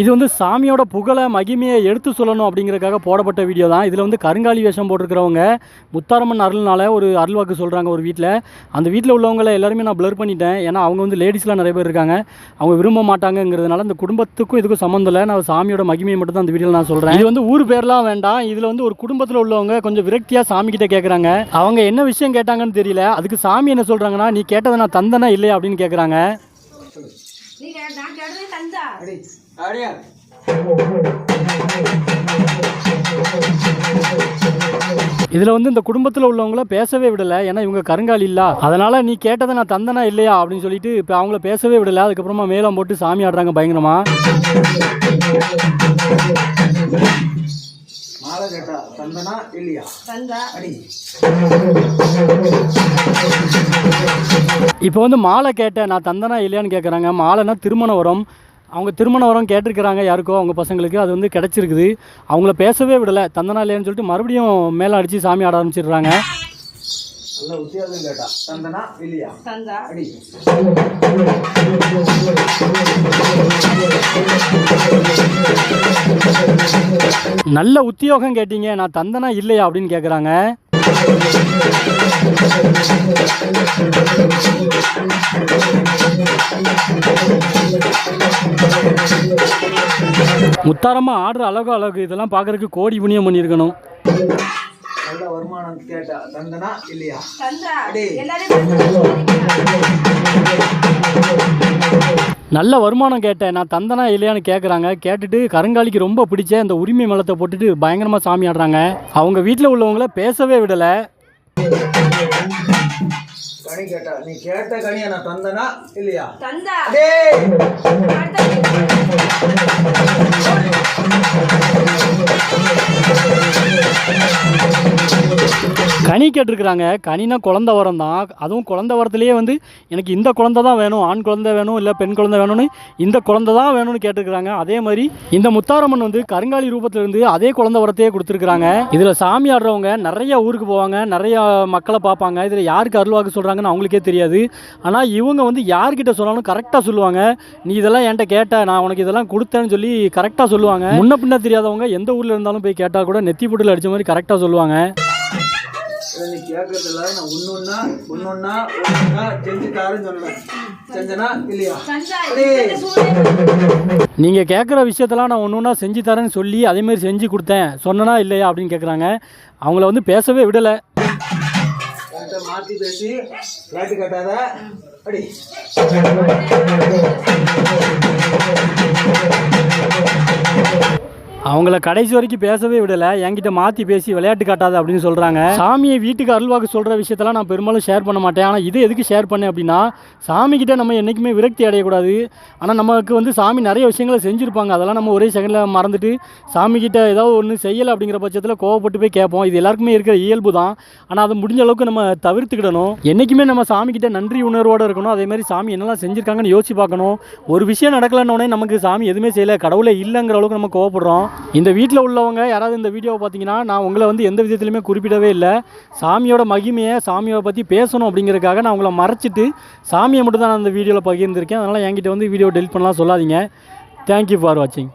இது வந்து சாமியோட புகழை மகிமையை எடுத்து சொல்லணும் அப்படிங்கிறதுக்காக போடப்பட்ட வீடியோ தான். இதில் வந்து கருங்காலி வேஷம் போட்டிருக்கிறவங்க முத்தாரம்மன் அருள்னால ஒரு அருள்வாக்கு சொல்கிறாங்க ஒரு வீட்டில் அந்த வீட்டில் உள்ளவங்களை எல்லாருமே நான் ப்ளர் பண்ணிட்டேன். ஏன்னா அவங்க வந்து லேடிஸ்லாம் நிறைய பேர் இருக்காங்க. அவங்க விரும்ப மாட்டாங்கங்கிறதுனால அந்த குடும்பத்துக்கும் இதுக்கும் சம்மந்தம் இல்லை. நான் சாமியோட மகிமையை மட்டும் தான் அந்த வீடியோவில் நான் சொல்கிறேன் இது வந்து ஊர் பேர்லாம் வேண்டாம். இதில் வந்து ஒரு குடும்பத்தில் உள்ளவங்க கொஞ்சம் விரக்தியாக சாமிக்கிட்ட கேட்குறாங்க அவங்க என்ன விஷயம் கேட்டாங்கன்னு தெரியல. அதுக்கு சாமி என்ன சொல்கிறாங்கன்னா நீ கேட்டதை நான் தந்தனா இல்லையா? அப்படின்னு கேட்குறாங்க நீ கே- நான் கேட்டதே தந்தா அடி அடியா. இதில் வந்து இந்த குடும்பத்தில் உள்ளவங்கள பேசவே விடலை. ஏன்னா இவங்க கருங்காலி இல்ல. அதனால் நீ கேட்டதை நான் தந்தனா இல்லையா அப்படின்னு சொல்லிட்டு இப்போ அவங்கள பேசவே விடலை. அதுக்கப்புறமா மேலம் போட்டு சாமி ஆடுறாங்க பயங்கரமா. மாலை கேட்டா தந்தனா இல்லையா? தந்தா. அடி. இப்போ வந்து மாலை கேட்டேன் நான் தந்தனா இல்லையான்னு கேட்குறாங்க மாலைனா திருமண வரம். அவங்க திருமண வரம் கேட்டிருக்கிறாங்க யாருக்கோ அவங்க பசங்களுக்கு. அது வந்து கிடச்சிருக்குது. அவங்கள பேசவே விடலை. தந்தனா இல்லையான்னு சொல்லிட்டு மறுபடியும் மேலே அடித்து சாமி ஆட ஆரம்பிச்சிடுறாங்க. நல்ல உத்தியோகம் கேட்டா தந்தனா இல்லையா தந்தா அடி நல்ல உத்தியோகம் கேட்டீங்க நான் தந்தனா இல்லையா அப்படின்னு கேட்குறாங்க முத்தாரமா ஆடுற அழகோ அழகு இதெல்லாம் பார்க்கறதுக்கு கோடி புண்ணியம் பண்ணியிருக்கணும். நல்ல வருமானம் கேட்டா தந்தனா இல்லையா. நல்ல வருமானம் கேட்டேன். நான் தந்தனா இல்லையான்னு கேட்குறாங்க கேட்டுட்டு கருங்காலிக்கு ரொம்ப பிடிச்ச இந்த உரிமை மலத்தை போட்டுட்டு பயங்கரமாக சாமி ஆடுறாங்க. அவங்க வீட்டில் உள்ளவங்கள பேசவே விடலை. கனி கேட்டா நீ கேட்ட கனியா நான் தந்தனா இல்லையா? தந்தா. கனி கேட்டிருக்கிறாங்க. கனினா குழந்த வரம் தான். அதுவும் குழந்த வரத்துலேயே வந்து எனக்கு இந்த குழந்த தான் வேணும். ஆண் குழந்தை வேணும் இல்லை பெண் குழந்தை வேணும்னு இந்த குழந்தை தான் வேணும்னு கேட்டிருக்கிறாங்க. அதே மாதிரி இந்த முத்தாரம்மன் வந்து கருங்காலி ரூபத்தில் இருந்து அதே குழந்த வரத்தையே கொடுத்துருக்குறாங்க. இதில் சாமி ஆடுறவங்க நிறைய ஊருக்கு போவாங்க. நிறைய மக்களை பார்ப்பாங்க. இதில் யாருக்கு அருள்வாக்கு சொல்கிறாங்கன்னு அவங்களுக்கே தெரியாது. ஆனால் இவங்க வந்து யார்கிட்ட சொன்னாலும் கரெக்டாக சொல்லுவாங்க. நீ இதெல்லாம் என்கிட்ட கேட்ட நான் உனக்கு இதெல்லாம் கொடுத்தேன்னு சொல்லி கரெக்டாக சொல்லுவாங்க. முன்ன பின்ன தெரியாதவங்க எந்த ஊரில் இருந்தாலும் போய் கேட்டால் கூட நெத்தி போட்டில் அடித்த மாதிரி கரெக்டாக சொல்லுவாங்க. இதை நீ கேட்கறதுல நான் ஒன்னொன்னா ஒன்னொன்னா ஒன்னொன்னா செஞ்சு தாருன்னு சொன்னேன் செஞ்சனா இல்லையா? நீங்கள் கேட்குற விஷயத்தெல்லாம் நான் ஒன்று ஒன்றா செஞ்சு தரேன்னு சொல்லி அதேமாரி செஞ்சு கொடுத்தேன். சொன்னனா இல்லையா அப்படின்னு கேட்குறாங்க அவங்கள வந்து பேசவே விடலை. மாத்தி பேசி விளையாட்டு கட்டாத. அடி. அவங்கள கடைசி வரைக்கும் பேசவே விடலை. என்கிட்ட மாற்றி பேசி விளையாட்டு காட்டாது அப்படின்னு சொல்கிறாங்க சாமியை வீட்டுக்கு அருள்வாக்கு சொல்கிற விஷயத்தெல்லாம் நான் பெரும்பாலும் ஷேர் பண்ண மாட்டேன். ஆனால் இது எதுக்கு ஷேர் பண்ணேன் அப்படின்னா சாமிக்கிட்ட நம்ம என்றைக்குமே விரக்தி அடையக்கூடாது. ஆனால் நமக்கு வந்து சாமி நிறைய விஷயங்களை செஞ்சுருப்பாங்க. அதெல்லாம் நம்ம ஒரே செகண்டில் மறந்துட்டு சாமிக்கிட்ட ஏதாவது ஒன்று செய்யலை அப்படிங்கிற பட்சத்தில் கோவப்பட்டு போய் கேட்போம். இது எல்லாருக்குமே இருக்கிற இயல்பு தான். ஆனால் அதை முடிஞ்ச அளவுக்கு நம்ம தவிர்த்துக்கிடணும். என்றைக்குமே நம்ம சாமிக்கிட்ட நன்றி உணர்வோடு இருக்கணும். அதேமாதிரி சாமி என்னெல்லாம் செஞ்சுருக்காங்கன்னு யோசிச்சு பார்க்கணும். ஒரு விஷயம் நடக்கலன்னொடனே நமக்கு சாமி எதுவுமே செய்யலை. கடவுளே இல்லைங்கிற அளவுக்கு நம்ம கோவப்படுறோம். இந்த வீட்டில் உள்ளவங்க யாராவது இந்த வீடியோவை பார்த்தீங்கன்னா நான் உங்களை வந்து எந்த விதத்துலையுமே குறிப்பிடவே இல்லை. சாமியோட மகிமையை சாமியை பற்றி பேசணும் அப்படிங்கிறதுக்காக நான் உங்களை மறைச்சிட்டு சாமியை மட்டும் தான் நான் இந்த வீடியோவில் பகிர்ந்திருக்கேன். அதனால் என்கிட்ட வந்து வீடியோ டெலிட் பண்ணலாம் சொல்லாதீங்க. தேங்க்யூ ஃபார் வாட்சிங்